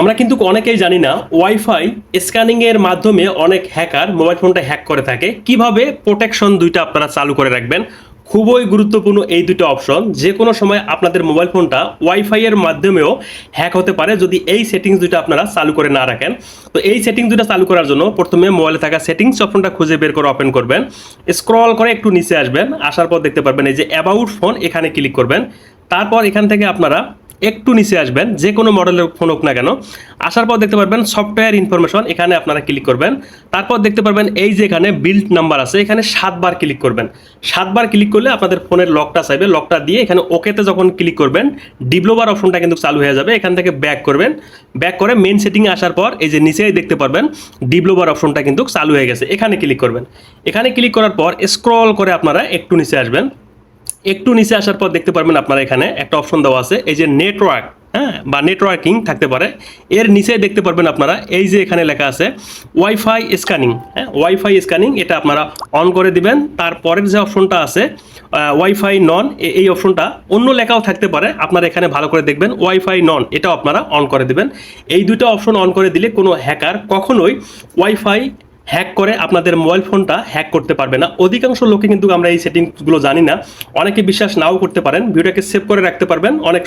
আমরা কিন্তু অনেকেই জানি না ওয়াইফাই স্ক্যানিং এর মাধ্যমে অনেক হ্যাকার মোবাইল ফোনটা হ্যাক করে থাকে। কীভাবে প্রোটেকশন দুইটা আপনারা চালু করে রাখবেন? খুবই গুরুত্বপূর্ণ এই দুটো অপশন যে কোনো সময় আপনাদের মোবাইল ফোনটা ওয়াইফাই এর মাধ্যমেও হ্যাক হতে পারে যদি এই সেটিংস দুটো আপনারা চালু করে না রাখেন। তো এই সেটিংস দুটো চালু করার জন্য প্রথমে মোবাইলে থাকা সেটিংস অপশনটা খুঁজে বের করে ওপেন করবেন। স্ক্রল করে একটু নিচে আসবেন। আসার পর দেখতে পারবেন এই যে অ্যাবাউট ফোন এখানে ক্লিক করবেন। তারপর এখান থেকে আপনারা একটু নিচে আসবেন, যে কোনো মডেলের ফোন হোক না কেন। আসার পর দেখতে পারবেন সফটওয়্যার ইনফরমেশন এখানে আপনারা ক্লিক করবেন। তারপর দেখতে পারবেন এই যে এখানে বিল্ড নাম্বার আছে, এখানে সাতবার ক্লিক করবেন। সাতবার ক্লিক করলে আপনাদের ফোনের লকটা চাইবে লকটা দিয়ে এখানে ওকেতে যখন ক্লিক করবেন ডিপ্লোবার অপশনটা কিন্তু চালু হয়ে যাবে। এখান থেকে ব্যাক করবেন। ব্যাক করে মেন সেটিংয়ে আসার পর এই যে নিচেই দেখতে পারবেন ডিপ্লোবার অপশনটা কিন্তু চালু হয়ে গেছে। এখানে ক্লিক করবেন। এখানে ক্লিক করার পর স্ক্রল করে আপনারা একটু নিচে আসবেন। একটু নিচে আসার পর দেখতে পারবেন আপনারা এখানে একটা অপশন দেওয়া আছে। এই যে নেটওয়ার্ক হ্যাঁ? বা নেটওয়ার্কিং থাকতে পারে। এর নিচে দেখতে পারবেন আপনারা, এই যে এখানে লেখা আছে ওয়াইফাই স্ক্যানিং হ্যাঁ? ওয়াইফাই স্ক্যানিং এটা আপনারা অন করে দিবেন। তারপরের যে অপশনটা আছে ওয়াইফাই নন এই অপশনটা অন্য লেখাও থাকতে পারে। আপনারা এখানে ভালো করে দেখবেন ওয়াইফাই নন এটাও আপনারা অন করে দিবেন। এই দুটো অপশন অন করে দিলে কোনো হ্যাকার কখনোই ওয়াইফাই হ্যাক করে আপনাদের মোবাইল ফোনটা হ্যাক করতে পারবে না। অধিকাংশ লোকে কিন্তু আমরা এই সেটিংসগুলো জানি না। অনেকে বিশ্বাস নাও করতে পারেন। ভিডিওটাকে সেভ করে রাখতে পারবেন। অনেক